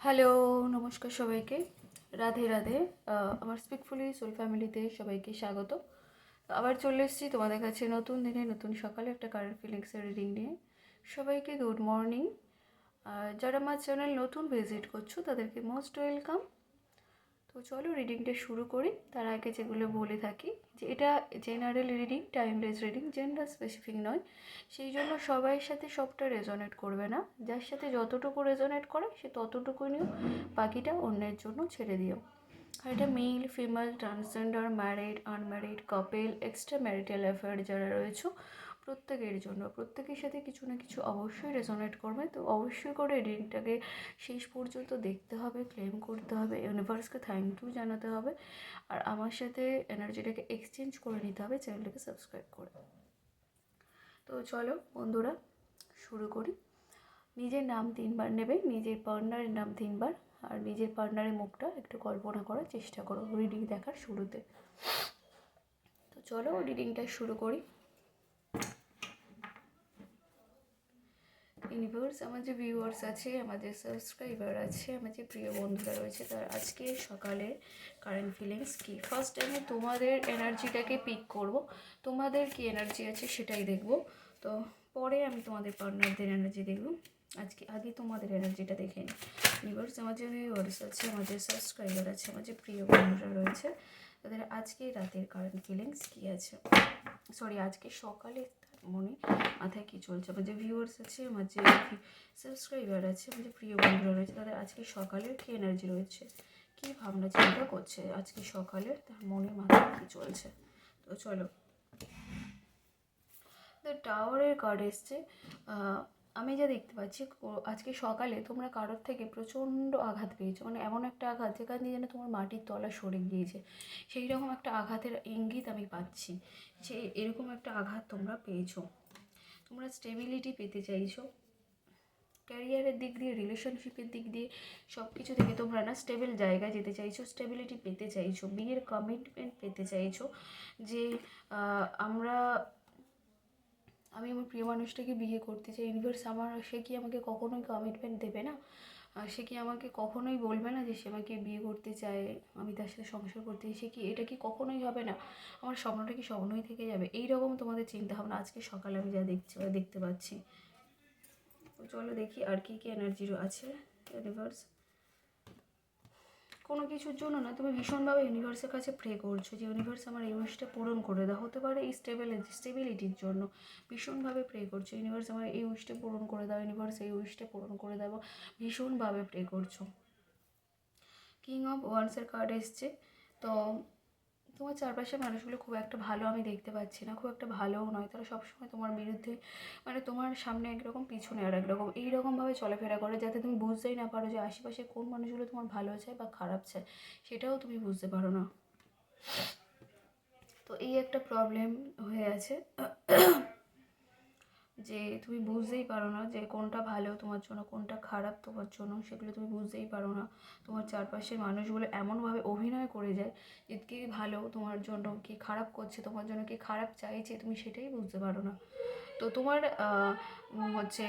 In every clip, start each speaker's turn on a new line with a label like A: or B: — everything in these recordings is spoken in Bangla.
A: হ্যালো, নমস্কার সবাইকে। রাধে রাধে। আমার স্পিকফুলি সোল ফ্যামিলিতে সবাইকে স্বাগত। আবার চলে এসেছি তোমাদের কাছে নতুন দিনে, নতুন সকালে একটা কারেন্ট ফিলিংসের রিডিং নিয়ে। সবাইকে গুড মর্নিং যারা আমার চ্যানেল নতুন ভিজিট করছ, তাদেরকে মোস্ট ওয়েলকাম তো চলো রিডিংটা শুরু করি। তার আগে যেগুলো বলে থাকি, যে এটা general reading timeless reading gender specific নয়। সেই জন্য সবাইয়ের সাথে সবটা রেজনেট করবে না। যার সাথে যতটুকু রেজনেট করে, সে ততটুকু নিও, বাকিটা অন্যের জন্য ছেড়ে দিও। আর এটা male female transgender married unmarried couple extra marital affair যারা রয়েছে প্রত্যেকের জন্য, প্রত্যেকের সাথে কিছু না কিছু অবশ্যই রেজোনেট করবে। তো অবশ্যই করে রিডিংটাকে শেষ পর্যন্ত দেখতে হবে ক্লেম করতে হবে ইউনিভার্সকে থ্যাংক ইউ জানাতে হবে। আর আমার সাথে এনার্জিটাকে এক্সচেঞ্জ করে নিতে হবে চ্যানেলটাকে সাবস্ক্রাইব করে। তো চলো বন্ধুরা, শুরু করি। নিজের নাম তিনবার নেবে, নিজের পার্টনারের নাম তিনবার, আর নিজের পার্টনারের মুখটা একটু কল্পনা করার চেষ্টা করো রিডিং দেখার শুরুতে। তো চলো রিডিংটা শুরু করি। ইউনিভার্স আমার যে ভিউয়ার্স আছে, আমার যে সাবস্ক্রাইবার আছে, আমার যে প্রিয় বন্ধুরা রয়েছে, তার আজকে সকালে কারেন্ট ফিলিংস কি? ফার্স্ট আমি তোমাদের এনার্জিটাকে পিক করব। তোমাদের কি এনার্জি আছে সেটাই দেখব। তো পরে আমি তোমাদের পার্টনারদের এনার্জি দেখব। আজকে, আগে তোমাদের এনার্জিটা দেখে নিই। ইউনিভার্স আমার যে ভিউয়ার্স আছে, আমার যে সাবস্ক্রাইবার আছে, আমার যে প্রিয় বন্ধুরা রয়েছে, তাদের আজকে রাতের কারেন্ট ফিলিংস কী আছে? সরি আজকে সকালে মনে মাথায় কি চলছে? আমার যে ভিউয়ার্স আছে, আমার যে সাবস্ক্রাইবার আছে, আমার যে প্রিয় বন্ধুরা রয়েছে, তাদের আজকে সকালের কী এনার্জি রয়েছে? কী ভাবনা চিন্তা করছে? আজকে সকালে তার মনে মাথায় কি চলছে? তো চলো। টাওয়ারের কার্ড এসছে আমি যা দেখতে পাচ্ছি আজকে সকালে তোমরা কারোর থেকে প্রচণ্ড আঘাত পেয়েছ। মানে এমন একটা আঘাত যেখান দিয়ে যেন তোমার মাটির তলা সরে গিয়েছে। সেই রকম একটা আঘাতের ইঙ্গিত আমি পাচ্ছি যে এরকম একটা আঘাত তোমরা পেয়েছ। তোমরা স্টেবিলিটি পেতে চাইছো। ক্যারিয়ারের দিক দিয়ে রিলেশনশিপের দিক দিয়ে সব কিছু থেকে তোমরা না স্টেবল জায়গায় যেতে চাইছো স্টেবিলিটি পেতে চাইছো। বিয়ের কমিটমেন্ট পেতে চাইছো যে আমরা আমি আমার প্রিয় মানুষটাকে বিয়ে করতে চাই। ইউনিভার্স আমার, সে কি আমাকে কখনোই কমিটমেন্ট দেবে না? আর সে কি আমাকে কখনোই বলবে না যে সে আমাকে বিয়ে করতে চায়, আমি তার সাথে সংসার করতে চাই? সে কি, এটা কি কখনোই হবে না? আমার স্বপ্নটা কি স্বপ্নই থেকে যাবে? এই রকম তোমাদের চিন্তাভাবনা আজকে সকালে আমি যা দেখছি, দেখতে পাচ্ছি। চলো দেখি আর কি কি এনার্জি আছে ইউনিভার্স কোনো কিছুর জন্য না, তুমি ভীষণভাবে ইউনিভার্সের কাছে প্রে করছ যে ইউনিভার্স আমার এই উইশটা পূরণ করে দাও। হতে পারে এই স্টেবিল স্টেবিলিটির জন্য ভীষণভাবে প্রে করছ ইউনিভার্স আমার এই উইশটা পূরণ করে দাও ইউনিভার্স এই উইশটা পূরণ করে দাও, ভীষণভাবে প্রে করছ। কিং অফ ওয়ান্সের কার্ড এসছে, তো তোমার চারপাশের মানুষগুলো খুব একটা ভালো আমি দেখতে পাচ্ছি না, খুব একটা ভালোও নয়। তারা সবসময় তোমার বিরুদ্ধে মানে তোমার সামনে একরকম পিছনে আর একরকম। এইরকমভাবে চলাফেরা করে যাতে তুমি বুঝতেই না পারো যে আশেপাশে কোন মানুষগুলো তোমার ভালো চায় বা খারাপ চায়, সেটাও তুমি বুঝতে পারো না। তো এই একটা প্রবলেম হয়ে আছে। যে তুমি বুঝতেই পারো না যে কোনটা ভালো তোমার জন্য, কোনটা খারাপ তোমার জন্য, সেগুলো তুমি বুঝতেই পারো না। তোমার চারপাশের মানুষগুলো এমনভাবে অভিনয় করে যায় যে কে ভালো তোমার জন্য, কি খারাপ করছে তোমার জন্য, কি খারাপ চাইছে, তুমি সেটাই বুঝতে পারো না। তো তোমার হচ্ছে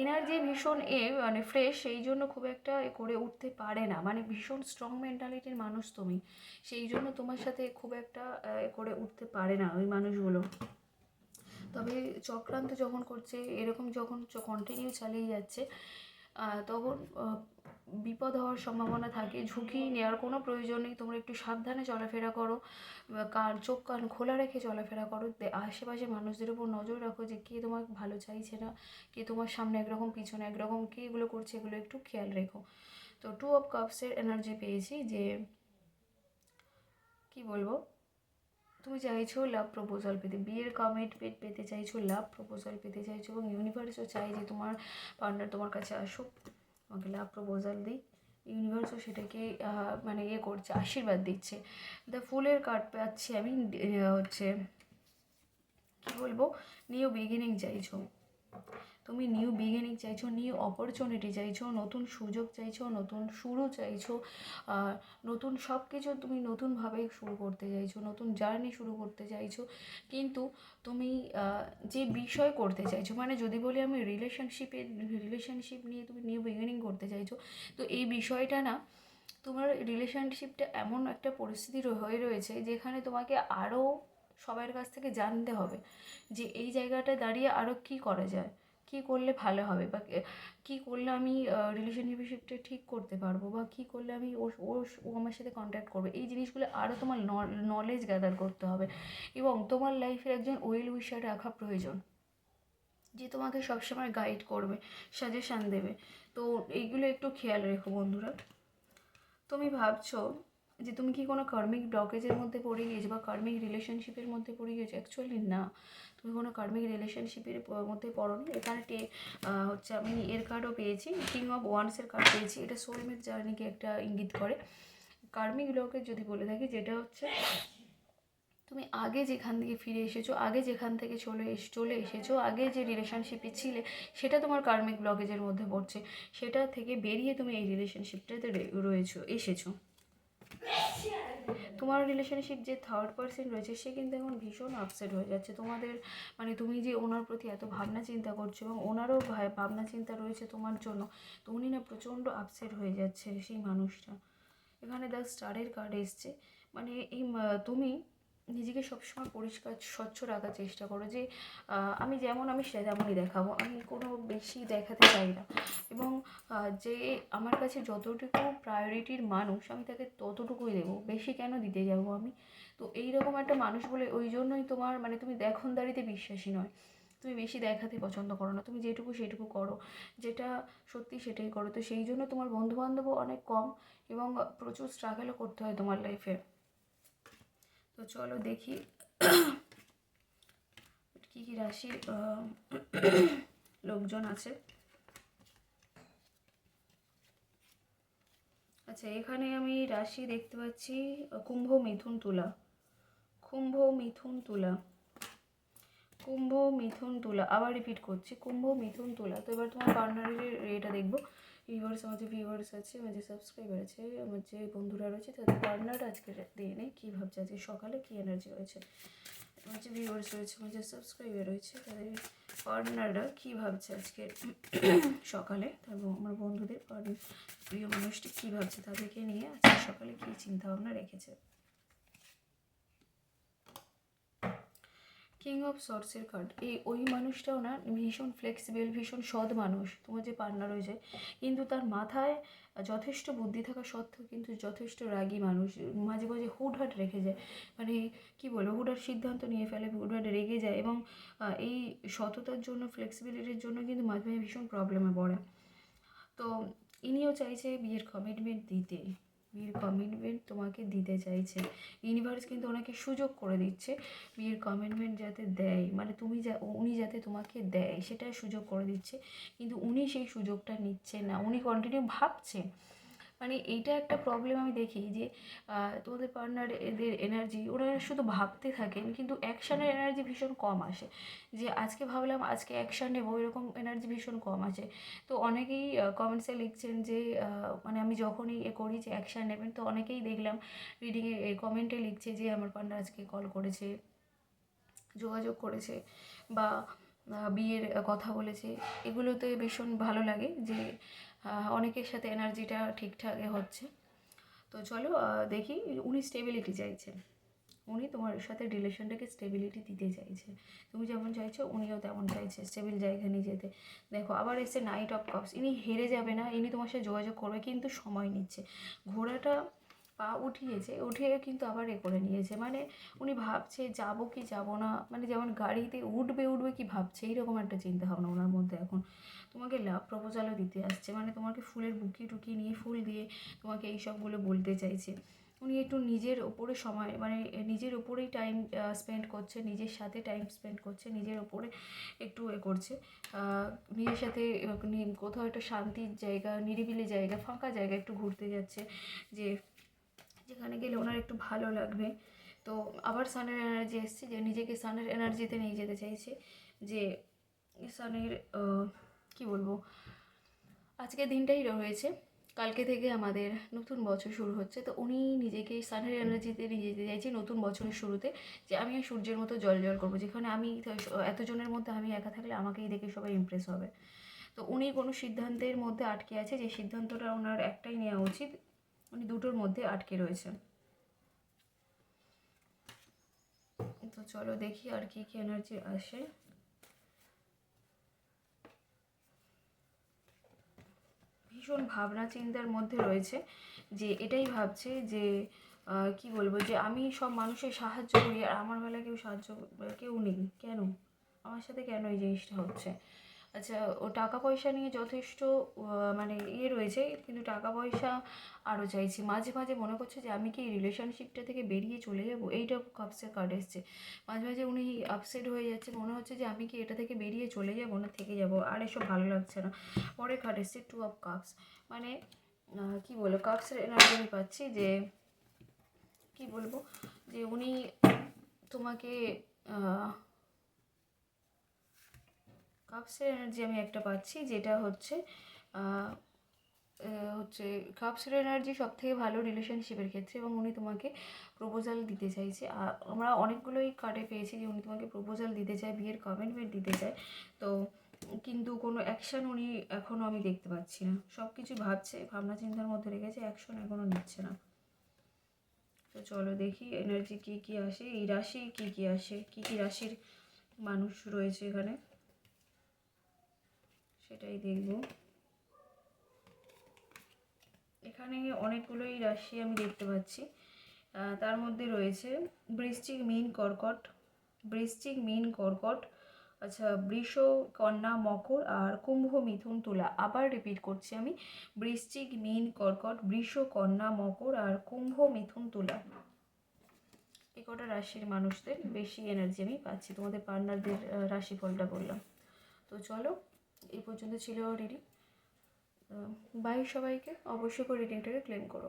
A: এনার্জি ভীষণ এ মানে ফ্রেশ সেই জন্য খুব একটা করে উঠতে পারে না। মানে ভীষণ স্ট্রং মেন্টালিটির মানুষ তুমি। সেই জন্য তোমার সাথে খুব একটা করে উঠতে পারে না ওই মানুষগুলো। তবে চক্রান্ত যখন করছে, এরকম যখন কন্টিনিউ চালিয়ে যাচ্ছে তখন বিপদ হওয়ার সম্ভাবনা থাকে। ঝুঁকি নেওয়ার কোনো প্রয়োজন নেই। তোমরা একটু সাবধানে চলাফেরা করো। কান চোখ কান খোলা রেখে চলাফেরা করো। আশেপাশে মানুষদের উপর নজর রাখো যে, কে তোমার ভালো চাইছে না, কে তোমার সামনে একরকম, পিছনে একরকম, কে এগুলো করছে, এগুলো একটু খেয়াল রেখো। তো টু অফ কাপসের এনার্জি পেয়েছি যে, কি বলব? তুমি চাইছো লাভ প্রপোজাল পেতে, বিয়ের কমিটমেন্ট পেতে চাইছো লাভ প্রপোজাল পেতে চাইছো এবং ইউনিভার্সও চাই যে তোমার পার্টনার তোমার কাছে আসুক, তোমাকে লাভ প্রপোজাল দিই ইউনিভার্সও সেটাকে মানে ইয়ে করছে, আশীর্বাদ দিচ্ছে। দ্য ফুলের কার্ড পাচ্ছি আমি হচ্ছে, কী বলব? নিউ বিগিনিং চাইছো। তুমি নিউ বিগিনিং চাইছো নিউ অপরচুনিটি চাইছো, নতুন সুযোগ চাইছো, নতুন শুরু চাইছো নতুন সব কিছু তুমি নতুনভাবে শুরু করতে চাইছো, নতুন জার্নি শুরু করতে চাইছো। কিন্তু তুমি যে বিষয় করতে চাইছো মানে যদি বলি আমি রিলেশনশিপে রিলেশনশিপ নিয়ে তুমি নিউ বিগিনিং করতে চাইছো, তো এই বিষয়টা না, তোমার রিলেশনশিপটা এমন একটা পরিস্থিতি হয়ে রয়েছে যেখানে তোমাকে আরও সবার কাছ থেকে জানতে হবে যে এই জায়গাটায় দাঁড়িয়ে আরও কী করা যায়। কী করলে ভালো হবে বা কে- করলে আমি রিলেশনশিপটা ঠিক করতে পারব বা কী করলে আমি ও ও আমার সাথে কন্ট্যাক্ট করবে? এই জিনিসগুলো আরও তোমার নলেজ গ্যাদার করতে হবে এবং তোমার লাইফে একজন ওয়েল উইশার রাখা প্রয়োজন যে তোমাকে সবসময় গাইড করবে সাজেশান দেবে। তো এইগুলো একটু খেয়াল রেখো বন্ধুরা। তুমি ভাবছ যে তুমি কি কোনো কার্মিক ব্লকেজের মধ্যে পড়ে গিয়েছো বা কার্মিক রিলেশনশিপের মধ্যে পড়ে গিয়েছো? অ্যাকচুয়ালি না। তুমি কোনো কার্মিক রিলেশনশিপের মধ্যে পড়োনি? এখানে টে হচ্ছে আমি এর কার্ডও পেয়েছি কিং অফ ওয়ান্সের কার্ড পেয়েছি। এটা সোলমেট জার্নিকে একটা ইঙ্গিত করে। কার্মিক ব্লকেজ যদি বলে থাকি, যেটা হচ্ছে তুমি আগে যেখান থেকে ফিরে এসেছ, আগে যেখান থেকে চলে এস, চলে এসেছ, আগে যে রিলেশনশিপে ছিলে, সেটা তোমার কার্মিক ব্লকেজের মধ্যে পড়ছে। সেটা থেকে বেরিয়ে তুমি এই রিলেশনশিপটাতে রয়েছো, এসেছ। তোমার রিলেশনশিপ যে থার্ড পার্সন রয়েছে, সে কিন্তু এখন ভীষণ আপসেট হয়ে যাচ্ছে। তোমাদের মানে তুমি যে ওনার প্রতি এত ভাবনা চিন্তা করছ এবং ওনারও ভাবনা চিন্তা রয়েছে তোমার জন্য, তো উনি না প্রচণ্ড আপসেট হয়ে যাচ্ছে সেই মানুষটা। এখানে দ্য স্টারের কার্ড এসছে। মানে এই তুমি নিজেকে সবসময় পরিষ্কার, স্বচ্ছ রাখার চেষ্টা করো যে আমি যেমন আমি সে তেমনই দেখাবো। আমি কোনো বেশি দেখাতে চাই না। এবং যে আমার কাছে যতটুকু প্রায়োরিটির মানুষ, আমি তাকে ততটুকুই দেবো। বেশি কেন দিতে যাব আমি? তো এইরকম একটা মানুষ বলে ওই জন্যই তোমার মানে তুমি দেখনদারিতে বিশ্বাসী নয়। তুমি বেশি দেখাতে পছন্দ করো না। তুমি যেটুকু সেটুকু করো। যেটা সত্যি সেটাই করো। তো সেই জন্য তোমার বন্ধুবান্ধবও অনেক কম এবং প্রচুর স্ট্রাগলও করতে হয় তোমার লাইফে তো চলো দেখি। কী কী রাশির লোকজন আছে। আচ্ছা এখানে আমি রাশি দেখতে পাচ্ছি, কুম্ভ মিথুন তুলা। কুম্ভ মিথুন তুলা। কুম্ভ মিথুন তুলা। আবার রিপিট করছি, কুম্ভ মিথুন তুলা। তো এবার তোমার পার্টনারের এটা দেখব। ভিউয়ার্স আমার যে ভিউয়ার্স আছে, আমার যে সাবস্ক্রাইবার আছে, আমার যে বন্ধুরা রয়েছে, তাদের পার্টনার আজকে দিনে কী ভাবছে? আজকে সকালে কী এনার্জি রয়েছে আমার যে ভিউয়ার্স রয়েছে, আমার যে সাবস্ক্রাইবার রয়েছে, তাদের পার্টনাররা কী ভাবছে আজকে সকালে? তারপর আমার বন্ধুদের প্রিয় মানুষটি কী ভাবছে? তাদেরকে নিয়ে আজকে সকালে কী চিন্তাভাবনা রেখেছে? কিং অফ সর্সের কার্ড এই ওই মানুষটাও না, ভীষণ ফ্লেক্সিবল ভীষণ সৎ মানুষ। তোমার যে পার্টনার রয়েছে, কিন্তু তার মাথায় যথেষ্ট বুদ্ধি থাকা সত্ত্বেও কিন্তু যথেষ্ট রাগী মানুষ। মাঝে মাঝে হুটহাট রেখে যায়। মানে কি বলব, হুটহাট সিদ্ধান্ত নিয়ে ফেলে, হুটহাট রেগে যায় এবং এই সততার জন্য ফ্লেক্সিবিলিটির জন্য কিন্তু মাঝে মাঝে ভীষণ প্রবলেমে পড়ে। তো, ইনিও চাইছে বিয়ের কমিটমেন্ট দিতে। বিয়ের কমিটমেন্ট তোমাকে দিতে চাইছে। ইউনিভার্স কিন্তু ওনাকে সুযোগ করে দিচ্ছে বিয়ের কমিটমেন্ট যাতে দেয়। মানে তুমি যা, উনি যাতে তোমাকে দেয় সেটা সুযোগ করে দিচ্ছে। কিন্তু উনি সেই সুযোগটা নিচ্ছে না। উনি কন্টিনিউ ভাবছে মানে এইটা একটা প্রবলেম আমি দেখি যে তোমাদের পার্টনার এদের এনার্জি ওনারা শুধু ভাবতে থাকেন, কিন্তু অ্যাকশানের এনার্জি ভীষণ কম আসে। যে আজকে ভাবলাম, আজকে অ্যাকশান নেব, এরকম এনার্জি ভীষণ কম আছে তো অনেকেই কমেন্টসে লিখছেন যে মানে আমি যখনই এ করি যে অ্যাকশান নেবেন, তো অনেকেই দেখলাম রিডিংয়ে কমেন্টে লিখছে যে, আমার পান্ডা আজকে কল করেছে, যোগাযোগ করেছে বা বিয়ের কথা বলেছে। এগুলোতে ভীষণ ভালো লাগে যে অনেকের সাথে এনার্জিটা ঠিকঠাক হচ্ছে। তো চলো দেখি, উনি স্টেবিলিটি চাইছেন উনি তোমার সাথে রিলেশনটাকে স্টেবিলিটি দিতে চাইছে। তুমি যেমন চাইছো, উনিও তেমন চাইছে স্টেবিল জায়গা নিয়ে যেতে দেখো, আবার এসে নাইট অফ কাপস ইনি হেরে যাবে না, ইনি তোমার সাথে যোগাযোগ করবে, কিন্তু সময় নিচ্ছে। ঘোড়াটা পা উঠিয়েছে, উঠিয়ে কিন্তু আবার এ করে নিয়েছে। মানে উনি ভাবছে, যাব কি যাব না? মানে যেমন গাড়িতে উঠবে উঠবে কি ভাবছে? এইরকম একটা চিন্তা ভাবনা ওনার মধ্যে এখন। তোমাকে লাভ প্রপোজালও দিতে আসছে। মানে তোমাকে ফুলের বুকি টুকি নিয়ে ফুল দিয়ে তোমাকে এই সবগুলো বলতে চাইছে। উনি একটু নিজের ওপরে সময় মানে নিজের ওপরেই টাইম স্পেন্ড করছে, নিজের সাথে টাইম স্পেন্ড করছে, নিজের ওপরে একটু এ করছে। নিজের সাথে কোথাও একটা শান্তির জায়গা, নিরিবিলি জায়গা, ফাঁকা জায়গা একটু ঘুরতে যাচ্ছে। যে যেখানে গেলে ওনার একটু ভালো লাগবে। তো আবার সানের এনার্জি এসছে যে নিজেকে সানের এনার্জিতে নিয়ে যেতে চাইছে যে সানের কি বলব? আজকের দিনটাই রয়েছে কালকে থেকে আমাদের নতুন বছর শুরু হচ্ছে। তো উনি নিজেকে সানের এনার্জিতে নিয়ে যেতে চাইছে নতুন বছরের শুরুতে যে আমি সূর্যের মতো জল জল করব। যেখানে আমি এতজনের মধ্যে আমি একা থাকলে আমাকেই দেখে সবাই ইমপ্রেস হবে। তো উনি কোনো সিদ্ধান্তের মধ্যে আটকে আছে যে সিদ্ধান্তটা ওনার একটাই নেওয়া উচিত। উনি দুটোর মধ্যে আটকে রয়েছেন। তো চলো দেখি আর কি কি এনার্জি আসে। ভীষণ ভাবনা চিন্তার মধ্যে রয়েছে যে এটাই ভাবছে যে কি বলব যে আমি সব মানুষের সাহায্য করি আর আমার বেলায় কেউ সাহায্য, কেউ নেই। কেন? আমার সাথে কেন এই জিনিসটা হচ্ছে? আচ্ছা ও টাকা পয়সা নিয়ে যথেষ্ট মানে ইয়ে রয়েছে, কিন্তু টাকা পয়সা আরও চাইছি। মাঝে মাঝে মনে করছে যে, আমি কি এই রিলেশনশিপটা থেকে বেরিয়ে চলে যাব? এইটা কাপসের কার্ড এসছে। মাঝে মাঝে উনি আপসেট হয়ে যাচ্ছে, মনে হচ্ছে যে, আমি কি এটা থেকে বেরিয়ে চলে যাব না, থেকে যাব? আর এসব ভালো লাগছে না। পরে কার্ড এসছে টু অফ কাপস মানে কি বলব কাপসের এনার্জি আমি পাচ্ছি যে, কি বলব? যে উনি তোমাকে কাপসের এনার্জি আমি একটা পাচ্ছি, যেটা হচ্ছে হচ্ছে কাপসের এনার্জি সব থেকে ভালো রিলেশনশিপের ক্ষেত্রে এবং উনি তোমাকে প্রপোজাল দিতে চাইছে। আমরা অনেকগুলোই কার্ডে পেয়েছি যে উনি তোমাকে প্রপোজাল দিতে চায়, বিয়ের কমিটমেন্ট দিতে চায়। তো কিন্তু কোনো অ্যাকশান উনি এখনও আমি দেখতে পাচ্ছি না। সব কিছু ভাবছে, ভাবনা চিন্তার মধ্যে রেখেছে অ্যাকশন এখনও নিচ্ছে না। তো চলো দেখি এনার্জি কী কী আসে, এই রাশি কী কী আসে, কী কী রাশির মানুষ রয়েছে এখানে। সেটাই দেখব। এখানে অনেকগুলোই রাশি আমি দেখতে পাচ্ছি। তার মধ্যে রয়েছে বৃশ্চিক, মিন, কর্কট। বৃশ্চিক, মিন, কর্কট আচ্ছা বৃষ, কন্যা, মকর আর কুম্ভ, মিথুন, তুলা। আবার রিপিট করছি আমি। বৃশ্চিক, মিন, কর্কট, বৃষ, কন্যা, মকর আর কুম্ভ, মিথুন, তুলা। এই কটা রাশির মানুষদের বেশি এনার্জি আমি পাচ্ছি। তোমাদের পার্টনারদের রাশিফলটা বললাম। তো চলো এই পর্যন্ত ছিল রিডিং বাই সবাইকে। অবশ্যই করে রিডিংটাকে ক্লেম করো।